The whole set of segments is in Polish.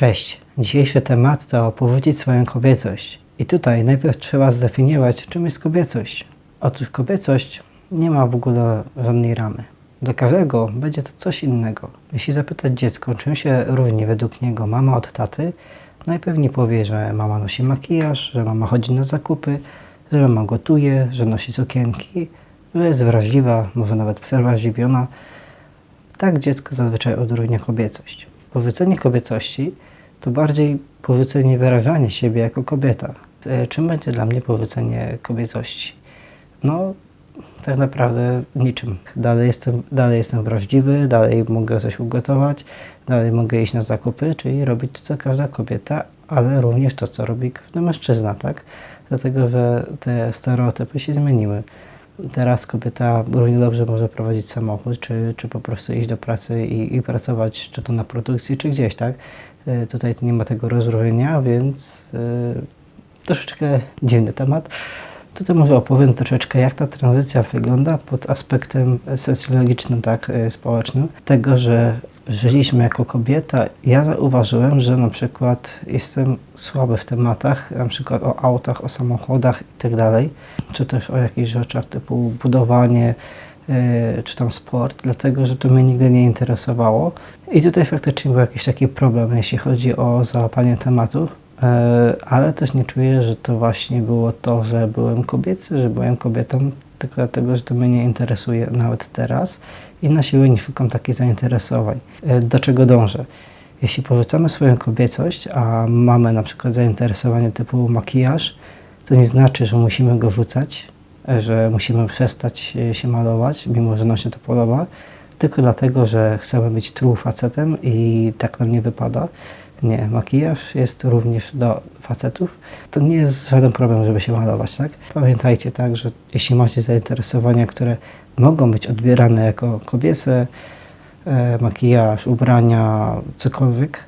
Cześć. Dzisiejszy temat to powrócić swoją kobiecość. I tutaj najpierw trzeba zdefiniować, czym jest kobiecość. Otóż kobiecość nie ma w ogóle żadnej ramy. Dla każdego będzie to coś innego. Jeśli zapytać dziecko, czym się różni według niego mama od taty, najpewniej powie, że mama nosi makijaż, że mama chodzi na zakupy, że mama gotuje, że nosi sukienki, że jest wrażliwa, może nawet przewrażliwiona. Tak dziecko zazwyczaj odróżnia kobiecość. Porzucenie kobiecości to bardziej porzucenie wyrażania siebie jako kobieta. E, Czym będzie dla mnie porzucenie kobiecości? No, tak naprawdę niczym. Dalej jestem, dalej jestem wrażliwy, dalej mogę coś ugotować, dalej mogę iść na zakupy, czyli robić to, co każda kobieta, ale również to, co robi każdy mężczyzna, tak? Dlatego, że te stereotypy się zmieniły. Teraz kobieta równie dobrze może prowadzić samochód, czy, czy po prostu iść do pracy i, i pracować, czy to na produkcji, czy gdzieś, tak? Y, Tutaj nie ma tego rozróżnienia, więc y, troszeczkę dziwny temat. Tutaj może opowiem troszeczkę, jak ta tranzycja wygląda pod aspektem socjologicznym, tak, y, społecznym. Tego, że żyliśmy jako kobieta. Ja zauważyłem, że na przykład jestem słaby w tematach, na przykład o autach, o samochodach i tak czy też o jakichś rzeczach typu budowanie, y, czy tam sport, dlatego że to mnie nigdy nie interesowało. I tutaj faktycznie był jakiś taki problem, jeśli chodzi o załapanie tematów. E, ale też nie czuję, że to właśnie było to, że byłem kobiecy, że byłem kobietą, tylko dlatego, że to mnie nie interesuje nawet teraz i na siłę nie szukam takich zainteresowań. E, Do czego dążę? Jeśli porzucamy swoją kobiecość, a mamy na przykład zainteresowanie typu makijaż, to nie znaczy, że musimy go rzucać, e, że musimy przestać się malować, mimo że nam się to podoba, tylko dlatego, że chcemy być true facetem i tak nam nie wypada. Nie, makijaż jest również do facetów. To nie jest żaden problem, żeby się malować, tak? Pamiętajcie tak, że jeśli macie zainteresowania, które mogą być odbierane jako kobiece, e, makijaż, ubrania, cokolwiek,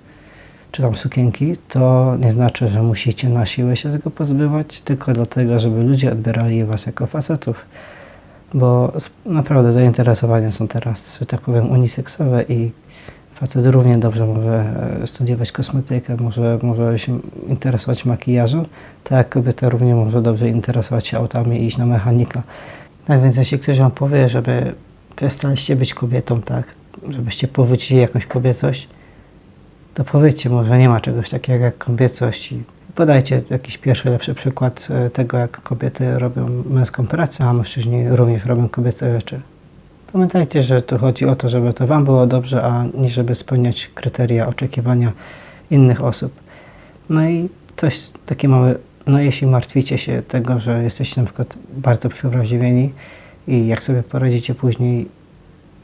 czy tam sukienki, to nie znaczy, że musicie na siłę się tego pozbywać, tylko dlatego, żeby ludzie odbierali was jako facetów. Bo naprawdę zainteresowania są teraz, że tak powiem, uniseksowe i facet równie dobrze może studiować kosmetykę, może, może się interesować makijażem, tak jak kobieta równie może dobrze interesować się autami i iść na mechanika. Tak więc jeśli ktoś wam powie, żeby przestaliście być kobietą, tak, żebyście powrócili jakąś kobiecość, to powiedzcie może nie ma czegoś takiego jak kobiecość i podajcie jakiś pierwszy lepszy przykład e, tego, jak kobiety robią męską pracę, a mężczyźni również robią kobiece rzeczy. Pamiętajcie, że tu chodzi o to, żeby to Wam było dobrze, a nie żeby spełniać kryteria oczekiwania innych osób. No i coś takie małe, no jeśli martwicie się tego, że jesteście na przykład bardzo przewrażliwieni i jak sobie poradzicie później,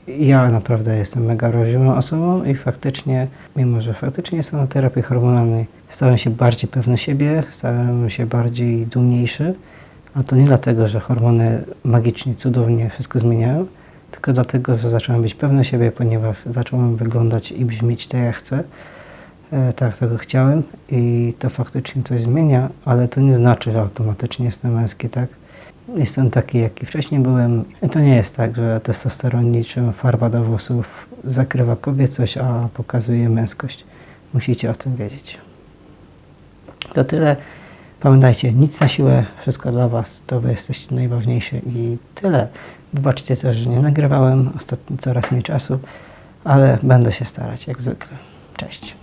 ja naprawdę jestem mega wrażliwą osobą i faktycznie, mimo że faktycznie jestem na terapii hormonalnej, stałem się bardziej pewny siebie, stałem się bardziej dumniejszy, a to nie dlatego, że hormony magicznie, cudownie wszystko zmieniają, tylko dlatego, że zacząłem być pewny siebie, ponieważ zacząłem wyglądać i brzmieć tak jak chcę, e, tak jak tego chciałem i to faktycznie coś zmienia, ale to nie znaczy, że automatycznie jestem męski, tak? Jestem taki, jaki wcześniej byłem. I to nie jest tak, że testosteron niczym farba do włosów zakrywa kobiecość, a pokazuje męskość. Musicie o tym wiedzieć. To tyle. Pamiętajcie, nic na siłę, wszystko dla Was, to Wy jesteście najważniejsi i tyle. Wybaczcie też, że nie nagrywałem, ostatnio coraz mniej czasu, ale będę się starać, jak zwykle. Cześć.